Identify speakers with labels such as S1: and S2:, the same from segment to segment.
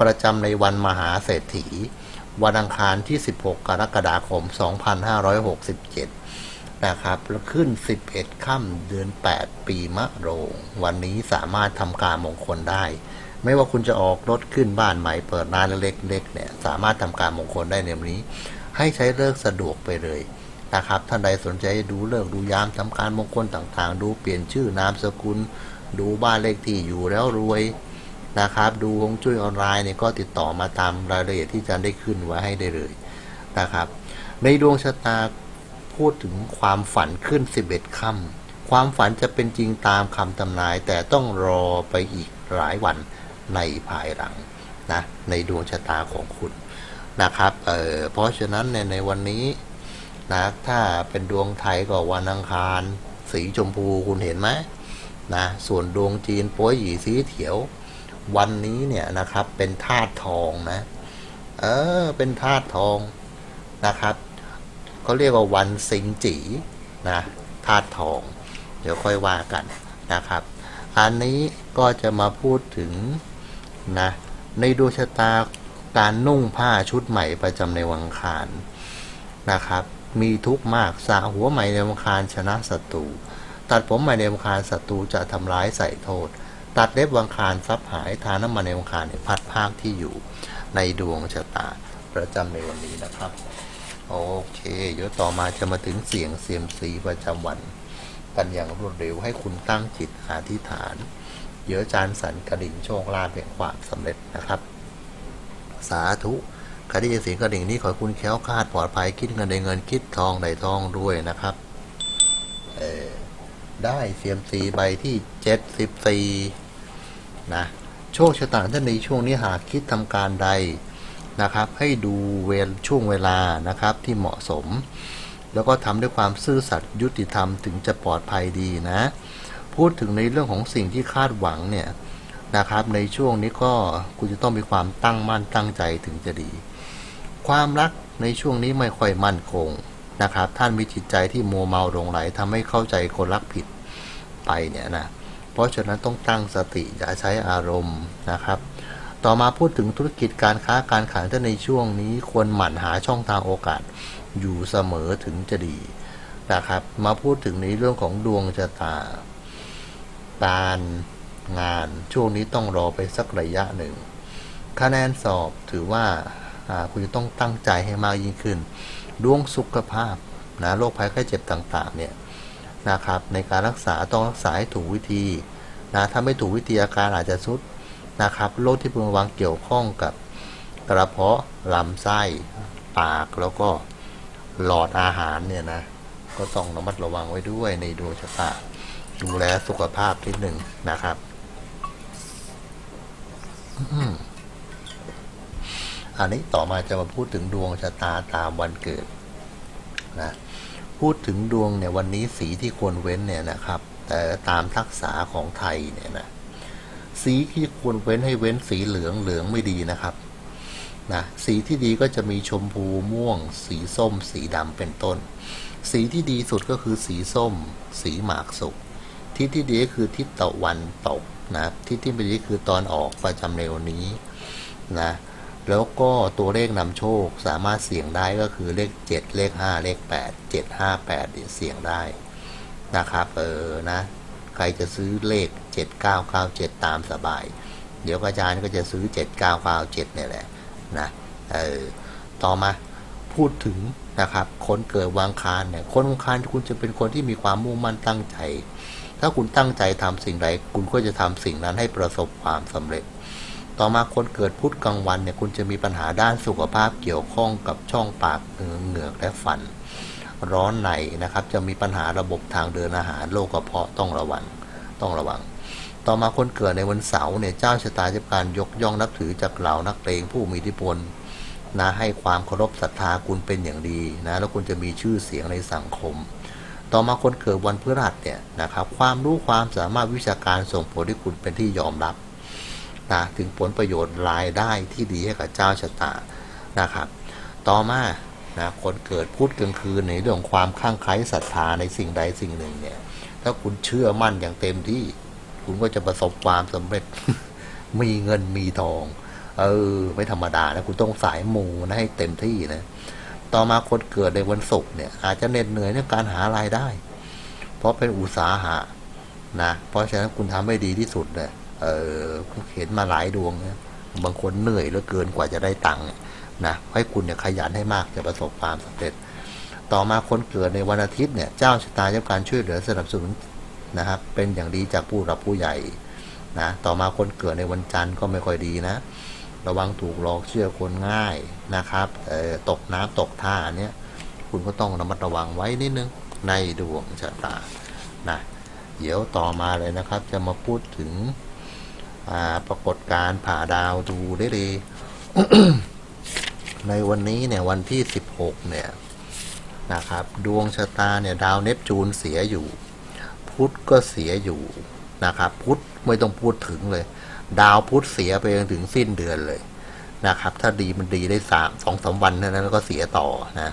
S1: ประจำในวันมหาเศรษฐี วันอังคารที่ 16 กรกฎาคม 2567 นะครับ แล้วขึ้น 11 ค่ำเดือน 8 ปีมะโรง วันนี้สามารถทำการมงคลได้ ไม่ว่าคุณจะออกรถขึ้นบ้านใหม่เปิดร้านเล็กๆเนี่ย สามารถทำการมงคลได้ในวันนี้ ให้ใช้เลิกสะดวกไปเลยนะครับ ท่านใดสนใจดูเลิกดูยามทำการมงคลต่างๆ ดูเปลี่ยนชื่อนามสกุล ดูบ้านเลขที่อยู่แล้วรวย นะครับ ดูฮวงจุ้ยออนไลน์เนี่ยก็ติดต่อมาตามรายละเอียดที่อาจารย์ได้ขึ้นไว้ให้ได้เลยนะครับ ในดวงชะตาพูดถึงความฝันขึ้น 11ค่ำความฝันจะเป็นจริงตามคำทำนาย แต่ต้องรอไปอีกหลายวันในภายหลังนะในดวงชะตาของคุณนะครับเอ่อเพราะฉะนั้นในในวันนี้นะถ้าเป็นดวงไทยก็วันอังคาร สีชมพูคุณเห็นไหมนะส่วนดวงจีนป้ยหยีสีเขียว วันนี้เนี่ยนะครับ เป็นธาตุทองนะ เออ เป็นธาตุทองนะครับเขาเรียกว่าวันสิงจีนะธาตุทอง เดี๋ยวค่อยว่ากันนะครับ อันนี้ก็จะมาพูดถึงนะในดวงชะตาการนุ่งผ้าชุดใหม่ประจำในวังคารนะครับ มีทุกข์มากสาหัวใหม่ในวังคารชนะศัตรูตัดผมใหม่ในวังคารศัตรูจะทำร้ายใส่โทษ ตัดเล็บวังคารทรัพย์หายทาน้ำมันในวังคารเนี่ยพัดภาคที่อยู่ในดวงชะตาประจำในวันนี้นะครับ โอเคเดี๋ยวต่อมาจะมาถึงเสียงเสียมสีประจำวัน กันอย่างรวดเร็วให้คุณตั้งจิตอธิษฐาน เยอาจารย์สันกระดิ่งโชคลาภแห่งความสำเร็จนะครับ สาธุใครที่จะเสียงกระดิ่งนี้ขอคุณแค้วคาดปลอดภัยคิดเงินได้เงินคิดทองได้ทองด้วยนะครับเออได้เสียมสีใบที่เจ็ดสิบสี่ นะโชคชะตาท่านในช่วงนี้หากคิดทำการใดนะครับ ให้ดูเวลช่วงเวลานะครับที่เหมาะสม แล้วก็ทำด้วยความซื่อสัตย์ยุติธรรมถึงจะปลอดภัยดีนะ พูดถึงในเรื่องของสิ่งที่คาดหวังเนี่ยนะครับในช่วงนี้ก็คุณจะต้องมีความตั้งมั่นตั้งใจถึงจะดี ความรักในช่วงนี้ไม่ค่อยมั่นคงนะครับ ท่านมีจิตใจที่มัวเมาหลงไหลทำให้เข้าใจคนรักผิดไปเนี่ยนะ เพราะฉะนั้นต้องตั้งสติอย่าใช้อารมณ์นะครับ ต่อมาพูดถึงธุรกิจการค้าการขายถ้าในช่วงนี้ควรหมั่นหาช่องทางโอกาสอยู่เสมอถึงจะดีนะครับ มาพูดถึงในเรื่องของดวงชะตา การงานช่วงนี้ต้องรอไปสักระยะหนึ่ง คะแนนสอบถือว่าคุณจะต้องตั้งใจให้มากยิ่งขึ้น ดวงสุขภาพนะโรคภัยไข้เจ็บต่าง ๆ เนี่ย นะครับ ในการรักษาต้องรักษาให้ถูกวิธีนะถ้าไม่ถูกวิธีอาการอาจจะสุดนะครับโรคที่พึงระวังเกี่ยวข้องกับกระเพาะลำไส้ปากแล้วก็หลอดอาหารเนี่ยนะก็ต้องระมัดระวังไว้ด้วยในดวงชะตาดูแลสุขภาพนิดหนึ่งนะครับอันนี้ต่อมาจะมาพูดถึงดวงชะตาตามวันเกิดนะ พูดถึงดวงเนี่ยวันนี้สีที่ควรเว้นเนี่ยนะครับ แต่ตามทักษะของไทยเนี่ยนะสีที่ควรเว้นให้เว้นสีเหลืองเหลืองไม่ดีนะครับนะสีที่ดีก็จะมีชมพูม่วง สีส้ม สีดำเป็นต้น สีที่ดีสุดก็คือสีส้ม สีหมากสุกทิศที่ดีก็คือทิศตะวันตกนะทิศที่ไม่ดีคือตอนออกประจำในวันนี้นะ แล้วก็ตัวเลขนำโชคสามารถเสี่ยงได้ก็คือเลข 7 เลข 5 เลข 8 7 5 8เนี่ยเสี่ยงได้นะครับ เออนะ ใครจะซื้อเลข 7997 ตามสบาย เดี๋ยวอาจารย์ก็จะซื้อ 7997เนี่ยแหละนะเออต่อมาพูดถึงนะครับ คนเกิดวางคารเนี่ยคนวางคารคุณจะเป็นคนที่มีความมุ่งมั่นตั้งใจ ถ้าคุณตั้งใจทำสิ่งใด คุณก็จะทำสิ่งนั้นให้ประสบความสำเร็จ ต่อมาคนเกิดพุธกลางวันเนี่ยคุณจะมีปัญหาด้านสุขภาพเกี่ยวข้องกับช่องปากเหงือกเหงือกและฟัน ร้อนในนะครับ จะมีปัญหาระบบทางเดินอาหารโรคกระเพาะต้องระวังต้องระวัง ต่อมาคนเกิดในวันเสาร์เนี่ยเจ้าชะตาจะการยกย่องนับถือจากเหล่านักเลงผู้มีอิทธิพลนะให้ความเคารพศรัทธาคุณเป็นอย่างดีนะแล้วคุณจะมีชื่อเสียงในสังคม ต่อมาคนเกิดวันพฤหัสเนี่ยนะครับความรู้ความสามารถวิชาการส่งผลให้คุณเป็นที่ยอมรับ นะถึงผลประโยชน์รายได้ที่ดีให้กับเจ้าชะตานะครับ ต่อมานะคนเกิดพุธกลางคืนในเรื่องของความข้างไคล้ศรัทธาในสิ่งใดสิ่งหนึ่งเนี่ย ถ้าคุณเชื่อมั่นอย่างเต็มที่ คุณก็จะประสบความสำเร็จมีเงินมีทอง เออ ไม่ธรรมดานะ คุณต้องสายมูนะให้เต็มที่นะ ต่อมาคนเกิดในวันศุกร์เนี่ย อาจจะเหน็ดเหนื่อยในการหารายได้ เพราะเป็นอุตสาหะนะ เพราะฉะนั้นคุณทำให้ดีที่สุดเลย เออเห็นมาหลายดวงนะบางคนเหนื่อยเหลือเกินกว่าจะได้ตังค์นะให้คุณเนี่ยขยันให้มากจะประสบความสำเร็จ ต่อมาคนเกิดในวันอาทิตย์เนี่ยเจ้าชะตาจะการช่วยเหลือสนับสนุนนะครับเป็นอย่างดีจากผู้รับผู้ใหญ่นะต่อมาคนเกิดในวันจันทร์ก็ไม่ค่อยดีนะ ระวังถูกหลอกเชื่อคนง่ายนะครับเออตกน้ำตกท่าเนี้ยคุณก็ต้องระมัดระวังไว้นิดนึงในดวงชะตานะเดี๋ยวต่อมาเลยนะครับจะมาพูดถึง ปรากฏการผ่าดาวดูได้เลยในวันนี้เนี่ยวันที่ 16 เนี่ยนะครับ ดวงชะตาเนี่ยดาวเนปจูนเสียอยู่ พุธก็เสียอยู่นะครับ พุธไม่ต้องพูดถึงเลย ดาวพุธเสียไปจนถึงสิ้นเดือนเลยนะครับ ถ้าดีมันดีได้สามสองสามวันเท่านั้นแล้วก็เสียต่อนะ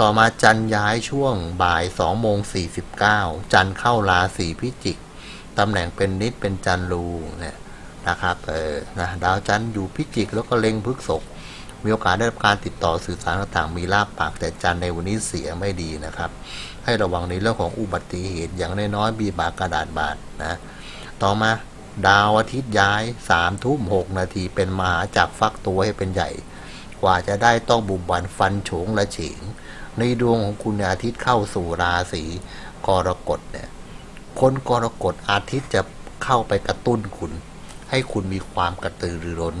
S1: ต่อมาจันย้ายช่วงบ่ายสองโมงสี่สิบเก้าจันเข้าราศีพิจิกตำแหน่งเป็นนิดเป็นจันรูเนี่ย นะครับเออนะดาวจันทร์อยู่พิจิกแล้วก็เล็งพฤกษกมีโอกาสได้รับการติดต่อสื่อสารต่างๆมีลาบปากแต่จันทร์ในวันนี้เสียไม่ดีนะครับ ให้ระวังในเรื่องของอุบัติเหตุอย่างน้อยๆมีบากกระดาษบาดนะต่อมาดาวอาทิตย์ย้ายสามทุ่มหกนาทีเป็นมหาจักรฟักตัวให้เป็นใหญ่ กว่าจะได้ต้องบุบบันฟันโฉงและเฉงในดวงของคุณอาทิตย์เข้าสู่ราศีกรกฎเนี่ยคนกรกฎอาทิตย์จะเข้าไปกระตุ้นคุณ ให้คุณมีความกระตือรือร้น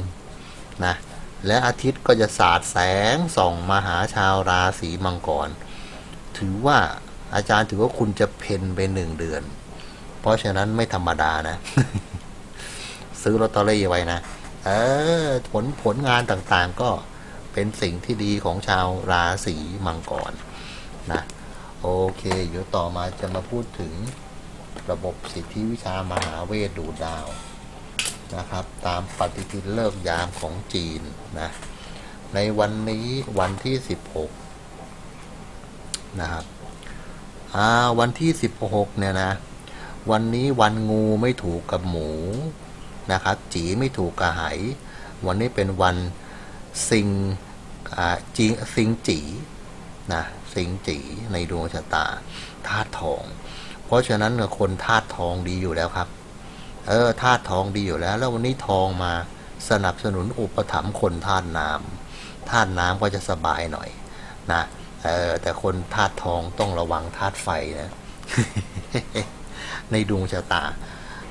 S1: นะและอาทิตย์ก็จะสาดแสงส่องมาหาชาวราศีมังกร ถือว่าอาจารย์ถือว่าคุณจะเพนไปหนึ่งเดือน เพราะฉะนั้นไม่ธรรมดานะ ซื้อลอตเตอรี่ไว้นะ เออ ผลผลงานต่างๆก็เป็นสิ่งที่ดีของชาวราศีมังกรนะโอเค เดี๋ยวต่อมาจะมาพูดถึงระบบสิทธิวิชามหาเวทดูดดาว นะครับ ตามปฏิทินเลิกยามของจีนนะ ในวันนี้วันที่ 16 นะครับอ่าวันที่ 16 เนี่ยนะ วันนี้วันงูไม่ถูกกับหมูนะครับ จีไม่ถูกกับไหวันนี้เป็นวันสิงจีสิงจีนะสิงจีในดวงชะตาธาตุทอง เพราะฉะนั้นคนธาตุทองดีอยู่แล้วครับ เออธาตุทองดีอยู่แล้ว แล้ววันนี้ทองมาสนับสนุนอุปถัมภ์คนธาตุน้ำธาตุน้ำก็จะสบายหน่อยนะเออแต่คนธาตุทองต้องระวังธาตุไฟนะ ในดวงชะตา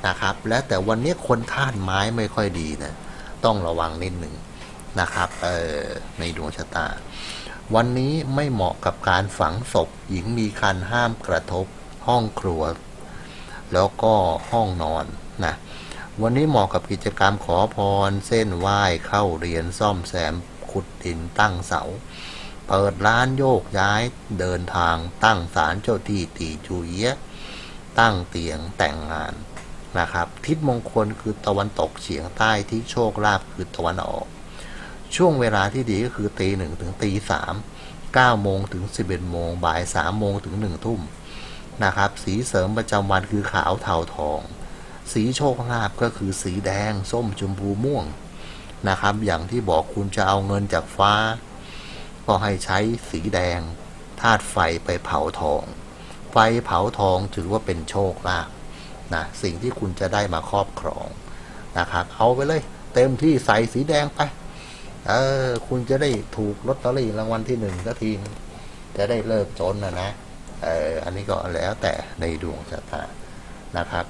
S1: นะครับ และแต่วันนี้คนธาตุไม้ไม่ค่อยดีนะต้องระวังนิดหนึ่งนะครับเออในดวงชะตา วันนี้ไม่เหมาะกับการฝังศพ หญิงมีคันห้ามกระทบ ห้องครัว แล้วก็ห้องนอน นะวันนี้เหมาะกับกิจกรรมขอพร เส้นไหว้เข้าเรียนซ่อมแซมขุดดินตั้งเสา เปิดร้านโยกย้ายเดินทางตั้งศาลเจ้าที่ตีจูเยียะตั้งเตียงแต่งงานนะครับ ทิศมงคลคือตะวันตกเฉียงใต้ที่โชคลาภคือตะวันออก ช่วงเวลาที่ดีก็คือตีหนึ่งถึงตีสามเก้าโมงถึงสิบเอ็ดโมงบ่ายสามโมงถึงหนึ่งทุ่มนะครับ สีเสริมประจำวันคือขาวเทาทอง สีโชคลาภก็คือสีแดง ส้มชมพูม่วงนะครับ อย่างที่บอกคุณจะเอาเงินจากฟ้า ก็ให้ใช้สีแดงธาตุไฟไปเผาทอง ไฟเผาทองถือว่าเป็นโชคลาภนะสิ่งที่คุณจะได้มาครอบครองนะครับ เอาไปเลย เต็มที่ใส่สีแดงไปเออคุณจะได้ถูกลอตเตอรี่รางวัลที่หนึ่งสักทีจะได้เลิกจนนะนะเอออันนี้ก็แล้วแต่ในดวงชะตานะครับ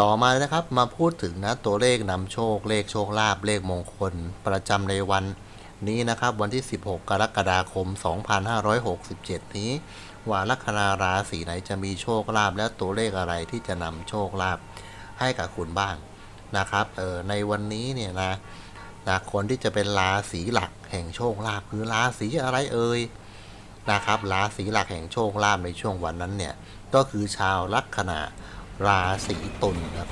S1: ต่อมานะครับมาพูดถึงนะตัวเลขนำโชคเลขโชคลาภเลขมงคล ประจำในวันนี้นะครับวันที่ 16 กรกฎาคม 2567 นี้ ว่าลัคนาราศีไหนจะมีโชคลาภและตัวเลขอะไรที่จะนำโชคลาภให้กับคุณบ้างนะครับเออในวันนี้เนี่ยนะนะคนที่จะเป็นราศีหลักแห่งโชคลาภคือราศีอะไรเอ่ยนะครับราศีหลักแห่งโชคลาภในช่วงวันนั้นเนี่ยก็คือชาวลัคนา ราศีตุลครับ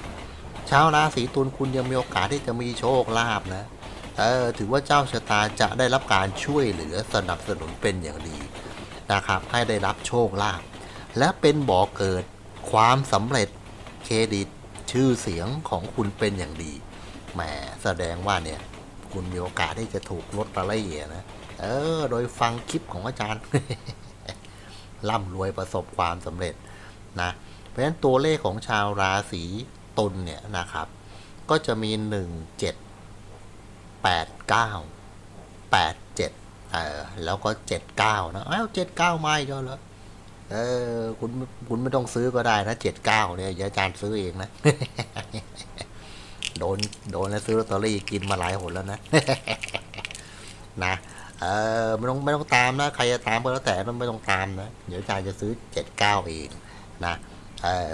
S1: ชาวราศีตุลคุณยังมีโอกาสที่จะมีโชคลาภนะเออถือว่าเจ้าชะตาจะได้รับการช่วยเหลือสนับสนุนเป็นอย่างดีนะครับให้ได้รับโชคลาภและเป็นบ่อเกิดความสำเร็จเครดิตชื่อเสียงของคุณเป็นอย่างดีแหมแสดงว่าเนี่ยคุณมีโอกาสที่จะถูกลดตะไลอะนะเออ โดยฟังคลิปของอาจารย์ร่ำรวยประสบความสำเร็จนะ ราะฉะนั้นตัวเลขของชาวราศีตุลเนี่ยนะครับ ก็จะมี 1 7 8 9 8 7เออแล้วก็เจ็ดเก้านะอ้าวเจ็ดเก้าไม่ก็แล้วเออคุณคุณไม่ต้องซื้อก็ได้นะเจ็ดเก้าเนี่ยอาจารย์ซื้อเองนะ โดนโดนแล้วซื้อลอตเตอรี่กินมาหลายหนแล้วนะ นะเออไม่ต้องไม่ต้องตามนะ ใครจะตามก็แล้วแต่ไม่ต้องตามนะ เดี๋ยวอาจารย์จะซื้อเจ็ดเก้าเองนะ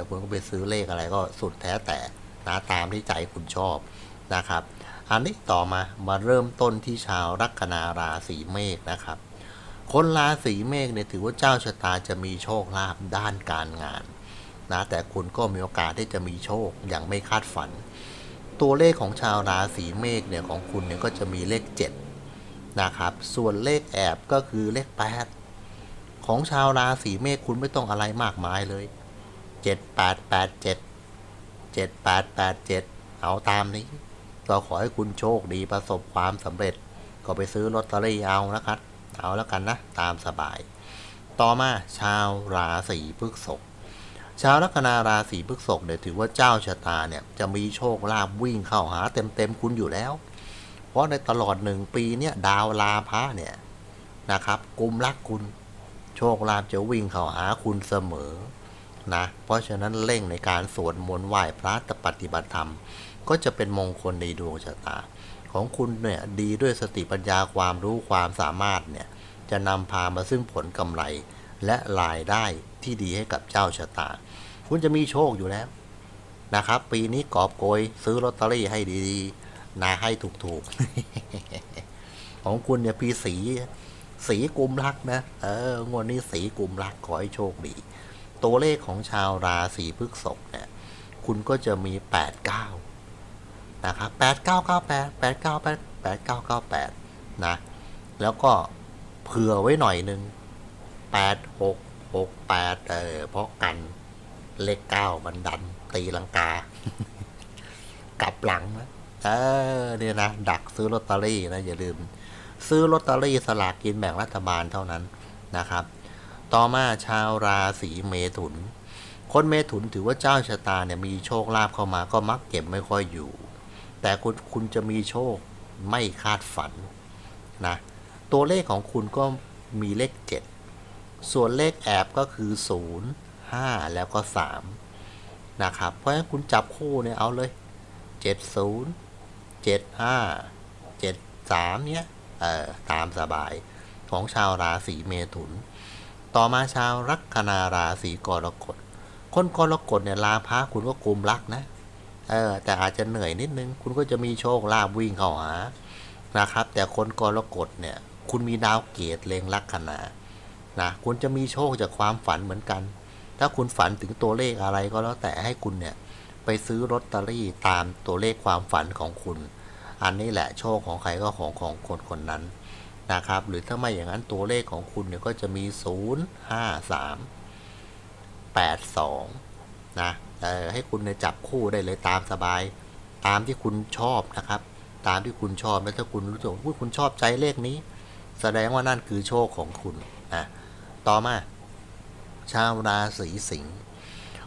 S1: คุณก็ไปซื้อเลขอะไรก็สุดแท้แต่นะตามที่ใจคุณชอบนะครับ อันนี้ต่อมามาเริ่มต้นที่ชาวลัคนาราศีเมษนะครับ คนราศีเมษเนี่ยถือว่าเจ้าชะตาจะมีโชคลาภด้านการงานนะแต่คุณก็มีโอกาสที่จะมีโชคอย่างไม่คาดฝัน ตัวเลขของชาวราศีเมษเนี่ยของคุณเนี่ยก็จะมีเลข 7 นะครับ ส่วนเลขแอบก็คือเลข 8 ของชาวราศีเมษคุณไม่ต้องอะไรมากมายเลย 7 8 8 7 7 8 8 7เจ็ดเจ็ดแปดแปดเจ็ดเอาตามนี้ก็ขอให้คุณโชคดีประสบความสำเร็จ ก็ไปซื้อลอตเตอรี่เอานะครับ เอาแล้วกันนะ ตามสบาย ต่อมาชาวราศีพฤษภชาวลัคนาราศีพฤษภเนี่ยถือว่าเจ้าชะตาเนี่ยจะมีโชคลาภวิ่งเข้าหาเต็มๆคุณอยู่แล้ว เพราะในตลอดหนึ่งปีเนี่ยดาวลาพะเนี่ยนะครับกุมรักคุณ โชคลาภจะวิ่งเข้าหาคุณเสมอ นะ เพราะฉะนั้นเร่งในการสวดมนต์ไหว้พระตปฏิบัติธรรม ก็จะเป็นมงคลในดวงชะตา ของคุณเนี่ยดีด้วยสติปัญญาความรู้ความสามารถเนี่ยจะนำพามาซึ่งผลกำไรและรายได้ที่ดีให้กับเจ้าชะตา คุณจะมีโชคอยู่แล้วนะครับ ปีนี้กอบโกยซื้อลอตเตอรี่ให้ดีๆนะให้ถูกๆ ของคุณเนี่ยปีสีสีกลุ่มรักนะ เอองวดนี้สีกลุ่มรักขอให้โชคดี ตัวเลขของชาวราศีพฤษภเนี่ย คุณก็จะมี 8 9 นะครับ 8998 898 8998 นะ แล้วก็เผื่อไว้หน่อยหนึ่ง 8668 เออ เพราะกันเลขเก้ามันดันตีลังกา กลับหลังนะเออเนี่ยนะ ดักซื้อลอตเตอรี่นะ อย่าลืม ซื้อลอตเตอรี่สลากกินแบ่งรัฐบาลเท่านั้นนะครับ ต่อมาชาวราศีเมถุน คนเมถุนถือว่าเจ้าชะตาเนี่ยมีโชคลาภเข้ามาก็มักเก็บไม่ค่อยอยู่ แต่คุณคุณจะมีโชคไม่คาดฝันนะตัวเลขของคุณก็มีเลข 7 ส่วนเลขแอบก็คือ 0 5 แล้วก็ 3 นะครับ เพราะฉะนั้นคุณจับคู่เนี่ยเอาเลย 70 75 73 เนี้ยเออตามสบายของชาวราศีเมถุน ต่อมาชาวลัคนาราศีกรกฎ คนกรกฎเนี่ยลาพะคุณก็กลุ่มรักนะ เออ แต่อาจจะเหนื่อยนิดนึง คุณก็จะมีโชคลาภวิ่งเข้าหา นะครับ แต่คนกรกฎเนี่ย คุณมีดาวเกตเลงลัคนา นะ คุณจะมีโชคจากความฝันเหมือนกัน ถ้าคุณฝันถึงตัวเลขอะไรก็แล้วแต่ให้คุณเนี่ย ไปซื้อลอตเตอรี่ตามตัวเลขความฝันของคุณ อันนี้แหละโชคของใครก็ของของคนคนนั้น นะครับ หรือถ้าไม่อย่างนั้นตัวเลขของคุณเนี่ยก็จะมี 0 5 3 8 2 นะเออให้คุณเนี่ยจับคู่ได้เลยตามสบาย ตามที่คุณชอบนะครับ ตามที่คุณชอบแล้วถ้าคุณรู้สึกว่าคุณชอบใจเลขนี้ แสดงว่านั่นคือโชคของคุณนะต่อมา ชาวราศีสิงห์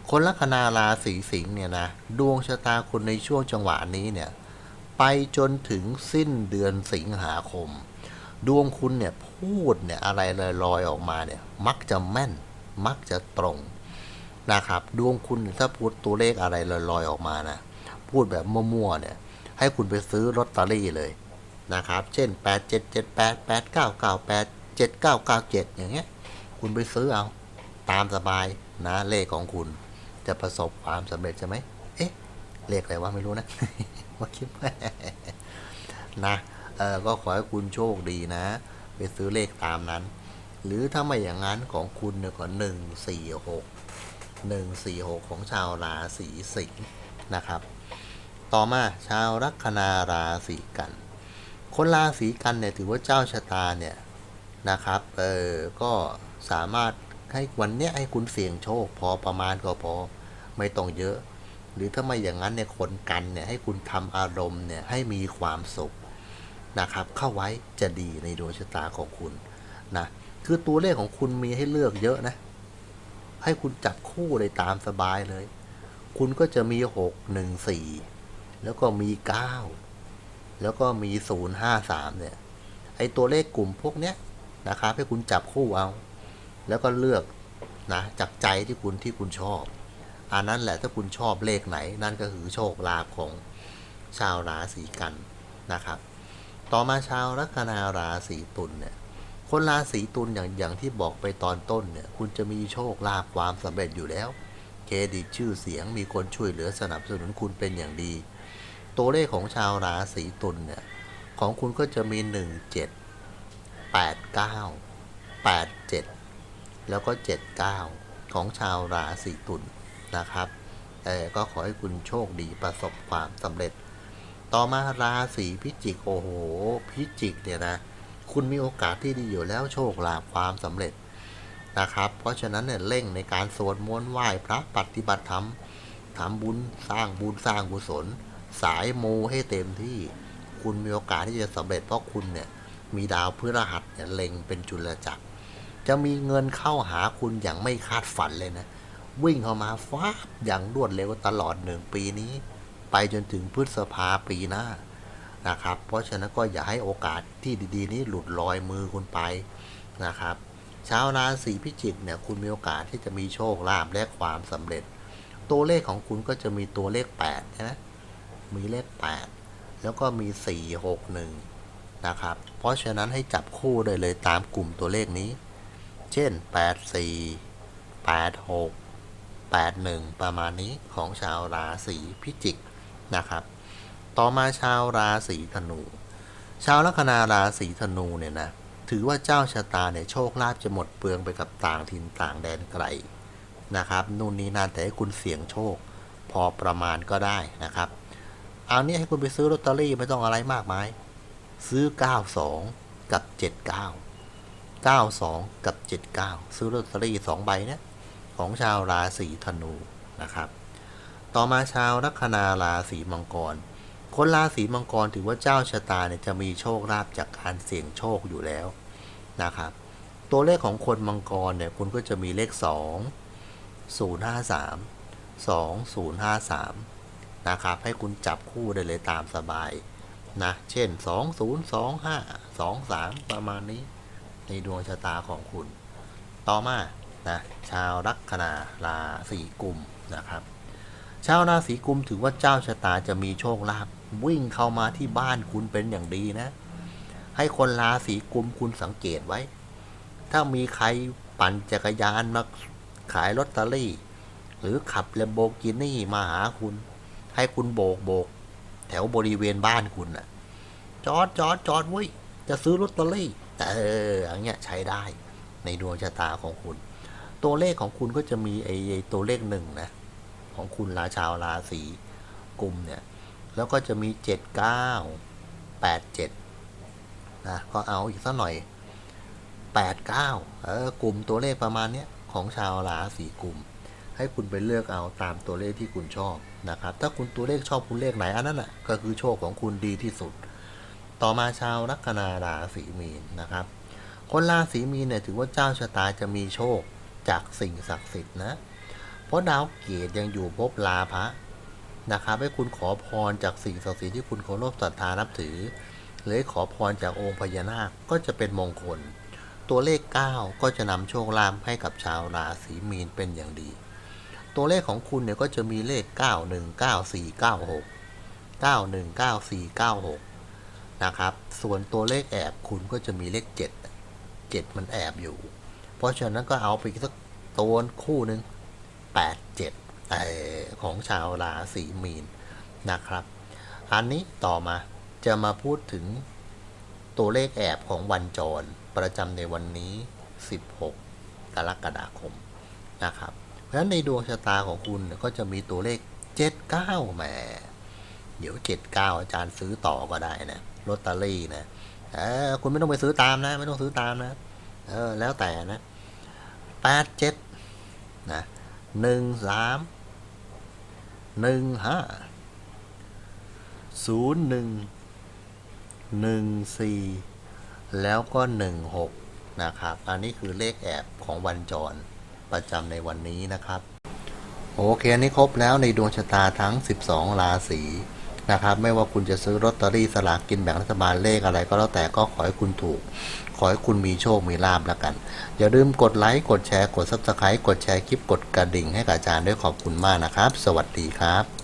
S1: คนลัคนาราศีสิงห์เนี่ยนะดวงชะตาคุณในช่วงจังหวะนี้เนี่ยไปจนถึงสิ้นเดือนสิงหาคม ดวงคุณเนี่ยพูดเนี่ยอะไรลอยๆออกมาเนี่ยมักจะแม่น มักจะตรงนะครับดวงคุณถ้าพูดตัวเลขอะไรลอยๆออกมานะพูดแบบมั่วๆเนี่ยให้คุณไปซื้อลอตเตอรี่เลยนะครับ เช่น 8 7 7 8 8 9 9 8 7 9 9 7 อย่างเงี้ย คุณไปซื้อเอา ตามสบายนะเลขของคุณ จะประสบความสำเร็จใช่ไหมเอ๊ะ เลขอะไรวะไม่รู้นะมาคิดนะ เออก็ขอให้คุณโชคดีนะ ไปซื้อเลขตามนั้น หรือถ้าไม่อย่างนั้นของคุณเนี่ยก็หนึ่งสี่หกหนึ่งสี่หกของชาวราศีสิงห์นะครับ ต่อมาชาวลัคนาราศีกัน คนราศีกันเนี่ยถือว่าเจ้าชะตาเนี่ยนะครับ เออก็สามารถให้วันเนี้ยให้คุณเสี่ยงโชค พอประมาณก็พอไม่ต้องเยอะ หรือถ้าไม่อย่างนั้นเนี่ยคนกันเนี่ยให้คุณทำอารมณ์เนี่ยให้มีความสุข นะครับ เข้าไว้จะดีในดวงชะตาของคุณนะคือตัวเลขของคุณมีให้เลือกเยอะนะ ให้คุณจับคู่เลยตามสบายเลย คุณก็จะมีหกหนึ่งสี่แล้วก็มีเก้าแล้วก็มีศูนย์ห้าสามเนี่ย ไอตัวเลขกลุ่มพวกเนี้ยนะครับให้คุณจับคู่เอา แล้วก็เลือกนะจากใจที่คุณที่คุณชอบอันนั้นแหละถ้าคุณชอบเลขไหน นั่นก็คือโชคลาภของชาวราศีกันนะครับ ต่อมาชาวลัคนาราศีตุลเนี่ย คนราศีตุลอย่างอย่างที่บอกไปตอนต้นเนี่ย คุณจะมีโชคลาภความสำเร็จอยู่แล้ว เครดิตชื่อเสียงมีคนช่วยเหลือสนับสนุนคุณเป็นอย่างดี ตัวเลขของชาวราศีตุลเนี่ย ของคุณก็จะมี 1 7 8 9 8 7 แล้วก็ 79 ของชาวราศีตุลนะครับ เออก็ขอให้คุณโชคดีประสบความสำเร็จ ต่อมาราศีพิจิก โอ้โห พิจิกเนี่ยนะ คุณมีโอกาสที่ดีอยู่แล้วโชคลาภความสำเร็จนะครับ เพราะฉะนั้นเนี่ยเร่งในการสวดมนต์ไหว้พระปฏิบัติธรรมทำบุญสร้างบุญสร้างกุศล สายมูให้เต็มที่คุณมีโอกาสที่จะสำเร็จเพราะคุณเนี่ยมีดาวพฤหัสเนี่ยเล็งเป็นจุลจักร จะมีเงินเข้าหาคุณอย่างไม่คาดฝันเลยนะ วิ่งเข้ามาฟ้าบอย่างรวดเร็วตลอดหนึ่งปีนี้ ไปจนถึงพฤษภาปีหน้านะครับ เพราะฉะนั้นก็อย่าให้โอกาสที่ดีๆ นี้หลุดลอยมือคุณไปนะครับ ชาวราศีพิจิกเนี่ยคุณมีโอกาสที่จะมีโชคลาภและความสำเร็จ ตัวเลขของคุณก็จะมีตัวเลข8ใช่ไหมมีเลข 8 แล้วก็มี 4 6 1 นะครับ เพราะฉะนั้นให้จับคู่ได้เลยตามกลุ่มตัวเลขนี้ เช่น 8 4 8 6 8 1 ประมาณนี้ของชาวราศีพิจิก นะครับ ต่อมาชาวราศีธนู ชาวลัคนาราศีธนูเนี่ยนะถือว่าเจ้าชะตาเนี่ยโชคลาภจะหมดเปลืองไปกับต่างถิ่นต่างแดนไกลนะครับนู่นนี่นั่นแต่ให้คุณเสี่ยงโชค พอประมาณก็ได้นะครับเอาเนี่ยให้คุณไปซื้อลอตเตอรี่ไม่ต้องอะไรมากมาย ซื้อ 92 กับ 79 92 กับ 79 ซื้อลอตเตอรี่2ใบเนี่ยของชาวราศีธนูนะครับ ต่อมาชาวลัคนาราศีมังกร คนราศีมังกรถือว่าเจ้าชะตาเนี่ยจะมีโชคลาภจากการเสี่ยงโชคอยู่แล้วนะครับ ตัวเลขของคนมังกรเนี่ยคุณก็จะมีเลข 2 0 5 3 2 0 5 3 นะครับ ให้คุณจับคู่ได้เลยตามสบายนะ เช่น 2 0 2 5 2 3 ประมาณนี้ ในดวงชะตาของคุณ ต่อมานะชาวลัคนาราศีกุมนะครับ ชาวราศีกุมถือว่าเจ้าชะตาจะมีโชคลาภวิ่งเข้ามาที่บ้านคุณเป็นอย่างดีนะ ให้คนราศีกุมคุณสังเกตไว้ ถ้ามีใครปั่นจักรยานมาขายลอตเตอรี่ หรือขับเลมโบกินี่มาหาคุณ ให้คุณโบกโบก แถวบริเวณบ้านคุณน่ะ จอดจอดจอดเว้ยจะซื้อลอตเตอรี่แต่เอออย่างเงี้ยใช้ได้ในดวงชะตาของคุณ ตัวเลขของคุณก็จะมีไอ้ไอ้ตัวเลขหนึ่งนะ ของคุณราชาวราศีกุมเนี่ย แล้วก็จะมีเจ็ดเก้าแปดเจ็ดนะก็เอาอีกสักหน่อยแปดเก้าเออกลุ่มตัวเลขประมาณเนี้ยของชาวราศีกุม ให้คุณไปเลือกเอาตามตัวเลขที่คุณชอบนะครับ ถ้าคุณตัวเลขชอบคุณเลขไหนอันนั้นแหะก็คือโชคของคุณดีที่สุด ต่อมาชาวลัคนาราศีมีนนะครับคนราศีมีนเนี่ยถือว่าเจ้าชะตาจะมีโชคจากสิ่งศักดิ์สิทธิ์นะ เพราะดาวเกตยังอยู่ภพลาภะนะครับให้คุณขอพรจากสิ่งศักดิ์สิทธิ์ที่คุณเคารพศรัทธานับถือ หรือขอพรจากองค์พญานาคก็จะเป็นมงคล ตัวเลข 9 ก็จะนำโชคลาภให้กับชาวราศีมีนเป็นอย่างดี ตัวเลขของคุณเนี่ยก็จะมีเลข 919496 919496นะครับ ส่วนตัวเลขแอบคุณก็จะมีเลข 7 7 มันแอบอยู่ เพราะฉะนั้นก็เอาไปสักตัวคู่หนึ่ง 8 7อของชาวราศีมีนนะครับ อันนี้ต่อมาจะมาพูดถึงตัวเลขแอบของวันจรประจำในวันนี้ 16 กรกฎาคมนะครับ เพราะฉะนั้นในดวงชะตาของคุณก็จะมีตัวเลข 79แหมเดี๋ยว 79 อาจารย์ซื้อต่อก็ได้นะลอตเตอรี่นะเออคุณไม่ต้องไปซื้อตามนะ ไม่ต้องซื้อตามนะ เออ แล้วแต่นะ 87 นะ 13 15 01 14แล้วก็16นะครับ อันนี้คือเลขแอบของวันจรประจำในวันนี้นะครับ โอเค อันนี้ครบแล้วในดวงชะตาทั้ง 12 ราศีนะครับ ไม่ว่าคุณจะซื้อลอตเตอรี่สลากกินแบ่งรัฐบาลเลขอะไรก็แล้วแต่ก็ขอให้คุณถูก ขอให้คุณมีโชค มีลาบแล้วกัน อย่าลืมกดไลค์ กดแชร์ กด Subscribe กดแชร์คลิป กดกระดิ่งให้กับอาจารย์ด้วยขอบคุณมากนะครับ สวัสดีครับ